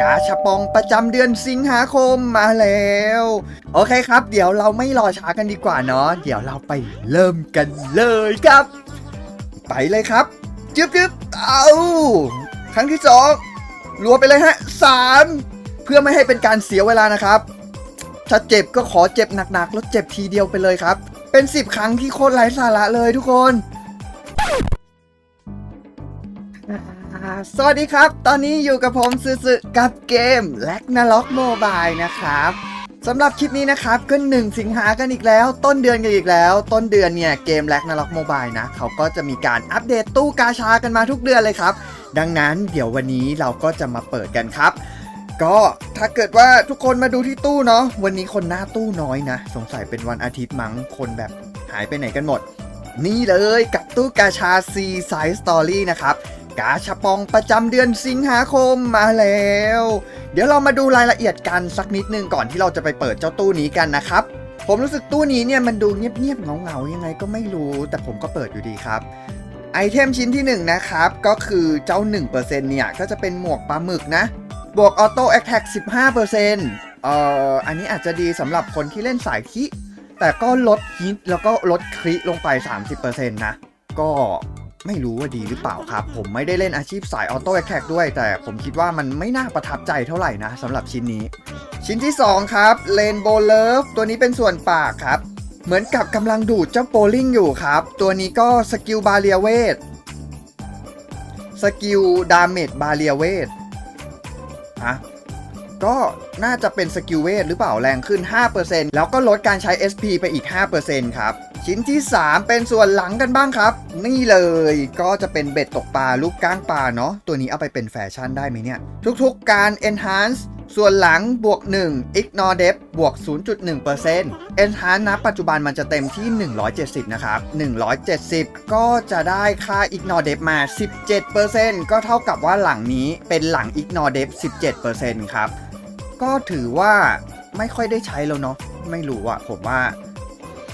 กาชาปองประจำเดือนสิงหาคมมาแล้ว โอเคครับ เดี๋ยวเราไม่รอช้ากันดีกว่าเนาะเดี๋ยวเราไปเริ่มกันเลยครับ ไปเลยครับจึ๊บจึ๊บเอาครั้งที่สองรัวไปเลยฮะสามเพื่อไม่ให้เป็นการเสียเวลานะครับถ้าเจ็บก็ขอเจ็บหนักๆแล้วเจ็บทีเดียวไปเลยครับ เป็น 10 ครั้งที่โคตรไร้สาระเลยทุกคน สวัสดีครับ ตอนนี้อยู่กับผมซึซึกับเกม l a g n a r o k Mobile นะครับสำหรับคลิปนี้นะครับก็1สิงหากันอีกแล้ว ต้นเดือนกันอีกแล้ว ต้นเดือนเนี่ยเกม l a g n a r o k Mobile นะเขาก็จะมีการอัปเดตตู้กาชากันมาทุกเดือนเลยครับ ดังนั้นเดี๋ยววันนี้เราก็จะมาเปิดกันครับก็ถ้าเกิดว่าทุกคนมาดูที่ตู้เนาะวันนี้คนหน้าตู้น้อยนะ สงสัยเป็นวันอาทิตย์มั้งคนแบบหายไปไหนกันหมด นี่เลยกับตู้กาชา C Size Story นะครับ กาชปองประจำเดือนสิงหาคมมาแล้ว เดี๋ยวเรามาดูรายละเอียดกันสักนิดนึงก่อนที่เราจะไปเปิดเจ้าตู้นี้กันนะครับ ผมรู้สึกตู้นี้เนี่ยมันดูเงียบๆเงาๆยังไงก็ไม่รู้ แต่ผมก็เปิดอยู่ดีครับไอเทมชิ้นที่ 1 นะครับ ก็คือเจ้า 1%เนี่ย ก็จะเป็นหมวกปลาหมึกนะ บวกออโต้แอคแท็ก15%เอ่ออันนี้อาจจะดีสำหรับคนที่เล่นสายคิ แต่ก็ลดฮิตแล้วก็ลดคริลงไป 30%นะ ก็ ไม่รู้ว่าดีหรือเปล่าครับ ผมไม่ได้เล่นอาชีพสายออโต้แอคแท็กด้วย แต่ผมคิดว่ามันไม่น่าประทับใจเท่าไหร่นะสำหรับชิ้นนี้ ชิ้นที่ 2 ครับเลนโบเลฟตัวนี้เป็นส่วนปากครับ เหมือนกับกำลังดูดเจ้าโปลิงอยู่ครับ ตัวนี้ก็สกิลบาเรียเวทสกิลดาเมจบาเรียเวทฮะ ก็น่าจะเป็นสกิลเวทหรือเปล่าแรงขึ้น 5%แล้วก็ลดการใช้ SP ไปอีก 5%ครับ ชิ้นที่ 3 เป็นส่วนหลังกันบ้างครับ นี่เลยก็จะเป็นเบ็ดตกปลาลูกก้างปลาเนาะตัวนี้เอาไปเป็นแฟชั่นได้ไหมเนี่ย ทุกๆการ enhance ส่วนหลังบวก 1 ignore depth บวก 0.1% enhance นะปัจจุบันมันจะเต็มที่ 170 นะครับ 170 ก็จะได้ค่า ignore depth มา 17%ก็เท่ากับว่าหลังนี้เป็นหลัง ignore depth 17%ครับ ก็ถือว่าไม่ค่อยได้ใช้แล้วเนาะไม่รู้อะผมว่า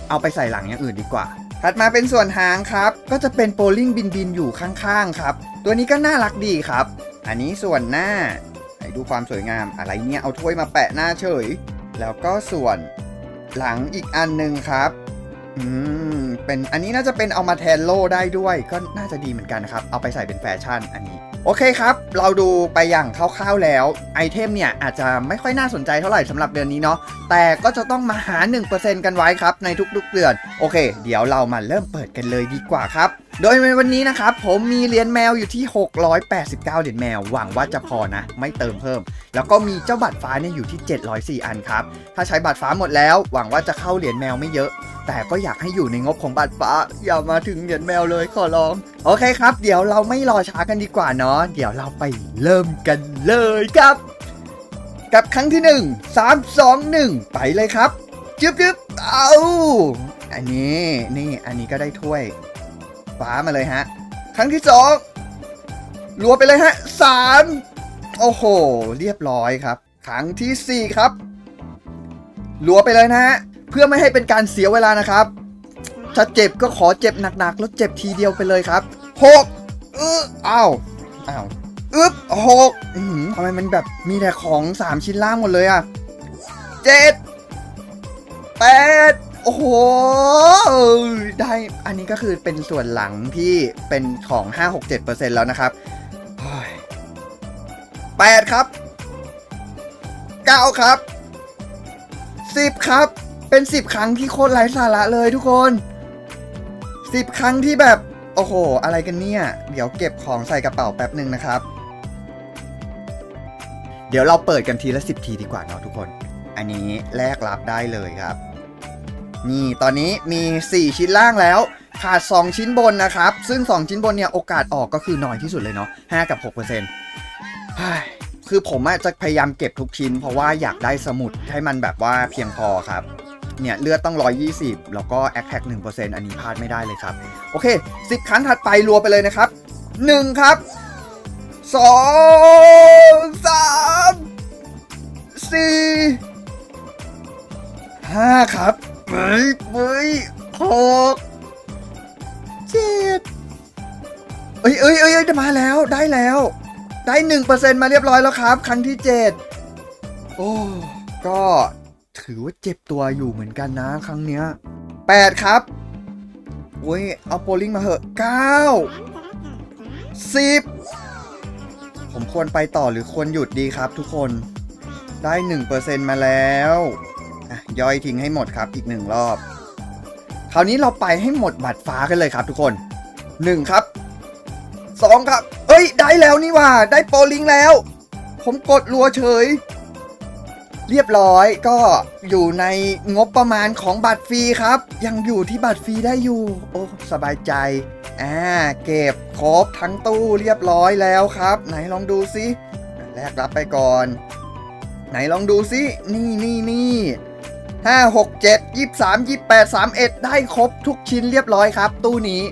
เอาไปใส่หลังอย่างอื่นดีกว่า ถัดมาเป็นส่วนหางครับ ก็จะเป็นโปลิงบินบินอยู่ข้างๆครับ ตัวนี้ก็น่ารักดีครับ อันนี้ส่วนหน้าให้ดูความสวยงามอะไรเนี่ยเอาถ้วยมาแปะหน้าเฉย แล้วก็ส่วนหลังอีกอันหนึ่งครับอืมเป็นอันนี้น่าจะเป็นเอามาแทนโล่ได้ด้วย ก็น่าจะดีเหมือนกันนะครับ เอาไปใส่เป็นแฟชั่นอันนี้ โอเคครับ เราดูไปอย่างคร่าวๆแล้ว ไอเทมเนี่ยอาจจะไม่ค่อยน่าสนใจเท่าไหร่สำหรับเดือนนี้เนาะแต่ก็จะต้องมาหา 1%กันไว้ครับในทุกๆเดือน โอเค เดี๋ยวเรามาเริ่มเปิดกันเลยดีกว่าครับ โดยในวันนี้นะครับ ผมมีเหรียญแมวอยู่ที่ 689เหรียญแมว หวังว่าจะพอนะ ไม่เติมเพิ่ม แล้วก็มีเจ้าบัตรฟ้าเนี่ยอยู่ที่ 704 อันครับถ้าใช้บัตรฟ้าหมดแล้ว หวังว่าจะเข้าเหรียญแมวไม่เยอะ แต่ก็อยากให้อยู่ในงบของบัตรฟ้า อย่ามาถึงเหรียญแมวเลยขอร้อง โอเคครับ เดี๋ยวเราไม่รอช้ากันดีกว่าเนาะเดี๋ยวเราไปเริ่มกันเลยครับ กับครั้งที่ 1 3 2 1 ไปเลยครับจึ๊บจึ๊บเอาอันนี้นี่อันนี้ก็ได้ถ้วยฟ้ามาเลยฮะ ครั้งที่สองรัวไปเลยฮะสามโอ้โห เรียบร้อยครับ ครั้งที่สี่ครับรัวไปเลยนะฮะ เพื่อไม่ให้เป็นการเสียเวลานะครับ ถ้าเจ็บก็ขอเจ็บหนักๆ แล้วเจ็บทีเดียวไปเลยครับหกเอออ้าวอ้าวอึ๊บหกทำไมมันแบบมีแต่ของสามชิ้นล่างหมดเลยอะเจ็ดแปดโอ้โห ได้อันนี้ก็คือเป็นส่วนหลังที่เป็นของ 5 6 7แล้วนะครับแปดครับเก้าครับสิบครับ เป็นสิบครั้งที่โคตรไร้สาระเลยทุกคนสิบครั้งที่แบบ โอ้โห อะไรกันเนี่ย เดี๋ยวเก็บของใส่กระเป๋าแป๊บหนึ่งนะครับ เดี๋ยวเราเปิดกันทีละสิบทีดีกว่าเนาะทุกคน อันนี้แลกรับได้เลยครับ นี่ตอนนี้มี 4 ชิ้นล่างแล้ว ขาด 2 ชิ้นบนนะครับ ซึ่ง 2 ชิ้นบนเนี่ย โอกาสออกก็คือน้อยที่สุดเลยเนาะ5กับ6%เปอร์เซ็นต์คือผมอจะพยายามเก็บทุกชิ้น เพราะว่าอยากได้สมุดให้มันแบบว่าเพียงพอครับ เนี่ยเลือดต้อง 120 แล้วก็แอคแท็ก1%อันนี้พลาดไม่ได้เลยครับ โอเค 10 ครั้งถัดไปรัวไปเลยนะครับ 1 ครับ 2 3 4 5 ครับเฮ้ยเฮ้ยหกเจ็ดเอ้ยเอ้ยเอ้ยเอ้ยมาแล้วได้แล้ว ได้1%มาเรียบร้อยแล้วครับ ครั้งที่7โอ้ก็ ถือว่าเจ็บตัวอยู่เหมือนกันนะครั้งเนี้ย8ครับโอ้ยเอาโปลิงมาเหอะ9 10ผมควรไปต่อหรือควรหยุดดีครับทุกคนได้ 1%มาแล้วย่อยทิ้งให้หมดครับอีกหนึ่งรอบ คราวนี้เราไปให้หมดบัตรฟ้ากันเลยครับทุกคน 1 ครับ 2 ครับ เอ้ย ได้แล้วนี่ว่า ได้โปลิงแล้ว ผมกดรัวเฉย เรียบร้อยก็อยู่ในงบประมาณของบัตรฟรีครับ ยังอยู่ที่บัตรฟรีได้อยู่ โอ้สบายใจอ่าเก็บครบทั้งตู้เรียบร้อยแล้วครับ ไหนลองดูซิแลกรับไปก่อน ไหนลองดูซินี่นี่นี่ห้าหกเจ็ดยี่สามยี่แปดสามเอ็ดได้ครบทุกชิ้นเรียบร้อยครับ ตู้นี้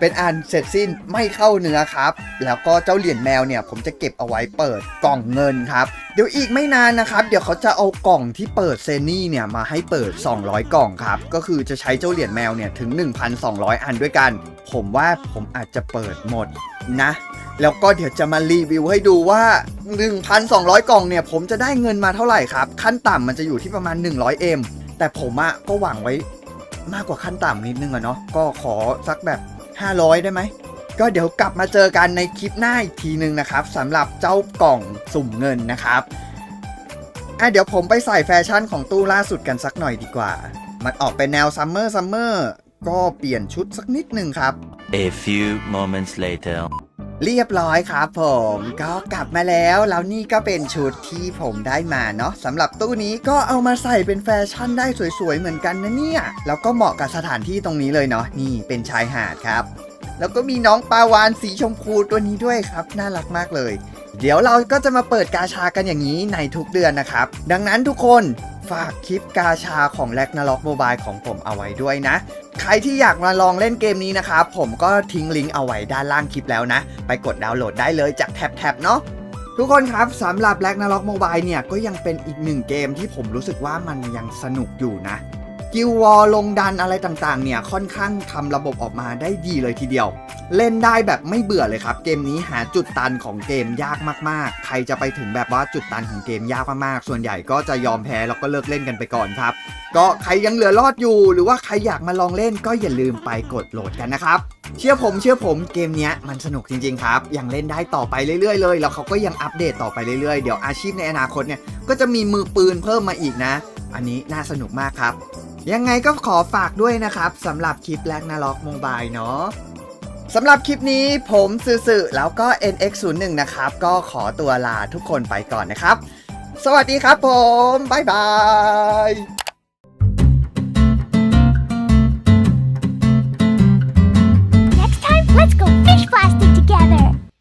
เป็นอันเสร็จสิ้นไม่เข้าเนื้อครับ แล้วก็เจ้าเหรียญแมวเนี่ยผมจะเก็บเอาไว้เปิดกล่องเงินครับ เดี๋ยวอีกไม่นานนะครับ เดี๋ยวเขาจะเอากล่องที่เปิดเซนี่เนี่ยมาให้เปิด 200 กล่องครับ ก็คือจะใช้เจ้าเหรียญแมวเนี่ยถึง 1,200 อันด้วยกัน ผมว่าผมอาจจะเปิดหมดนะ แล้วก็เดี๋ยวจะมารีวิวให้ดูว่า 1,200 กล่องเนี่ยผมจะได้เงินมาเท่าไหร่ครับ ขั้นต่ำมันจะอยู่ที่ประมาณ 100M แต่ผมอะก็หวังไว้มากกว่าขั้นต่ำนิดนึงอะเนาะก็ขอสักแบบ 500 ได้ไหม ก็เดี๋ยวกลับมาเจอกันในคลิปหน้าอีกทีหนึ่งนะครับสำหรับเจ้ากล่องสุ่มเงินนะครับอะเดี๋ยวผมไปใส่แฟชั่นของตู้ล่าสุดกันสักหน่อยดีกว่า มันออกเป็นแนวซัมเมอร์ซัมเมอร์ก็เปลี่ยนชุดสักนิดหนึ่งครับ A few moments later. เรียบร้อยครับผมก็กลับมาแล้วแล้วนี่ก็เป็นชุดที่ผมได้มาเนาะสำหรับตู้นี้ก็เอามาใส่เป็นแฟชั่นได้สวยๆเหมือนกันนะเนี่ยแล้วก็เหมาะกับสถานที่ตรงนี้เลยเนาะนี่เป็นชายหาดครับ แล้วก็มีน้องปลาวานสีชมพูตัวนี้ด้วยครับ น่ารักมากเลย เดี๋ยวเราก็จะมาเปิดกาชากันอย่างนี้ในทุกเดือนนะครับ ดังนั้นทุกคน ฝากคลิปกาชาของแลกนาล็อกโมบายของผมเอาไว้ด้วยนะ ใครที่อยากมาลองเล่นเกมนี้นะครับผมก็ทิ้งลิงก์เอาไว้ด้านล่างคลิปแล้วนะ ไปกดดาวน์โหลดได้เลยจากแท็บๆเนาะทุกคนครับสำหรับ Black n a r o c Mobile เนี่ยก็ยังเป็นอีกหนึ่งเกมที่ผมรู้สึกว่ามันยังสนุกอยู่นะ กิลวอลลงดันอะไรต่างๆ เนี่ยค่อนข้างทำระบบออกมาได้ดีเลยทีเดียว เล่นได้แบบไม่เบื่อเลยครับ เกมนี้หาจุดตันของเกมยากมากๆ ใครจะไปถึงแบบว่าจุดตันของเกมยากมากๆ ส่วนใหญ่ก็จะยอมแพ้แล้วก็เลิกเล่นกันไปก่อนครับ ก็ใครยังเหลือรอดอยู่ หรือว่าใครอยากมาลองเล่นก็อย่าลืมไปกดโหลดกันนะครับเชื่อผมเชื่อผมเกมนี้มันสนุกจริงๆครับ ยังเล่นได้ต่อไปเรื่อยๆเลยแล้วเขาก็ยังอัปเดตต่อไปเรื่อยๆ เดี๋ยวอาชีพในอนาคตเนี่ยก็จะมีมือปืนเพิ่มมาอีกนะ อันนี้น่าสนุกมากครับ ยังไงก็ขอฝากด้วยนะครับสำหรับคลิปแรกนาล็อกโมบายเนาะสำหรับคลิปนี้ผมสื่อๆแล้วก็ NX01 นะครับ ก็ขอตัวลาทุกคนไปก่อนนะครับ สวัสดีครับผม บ๊ายบาย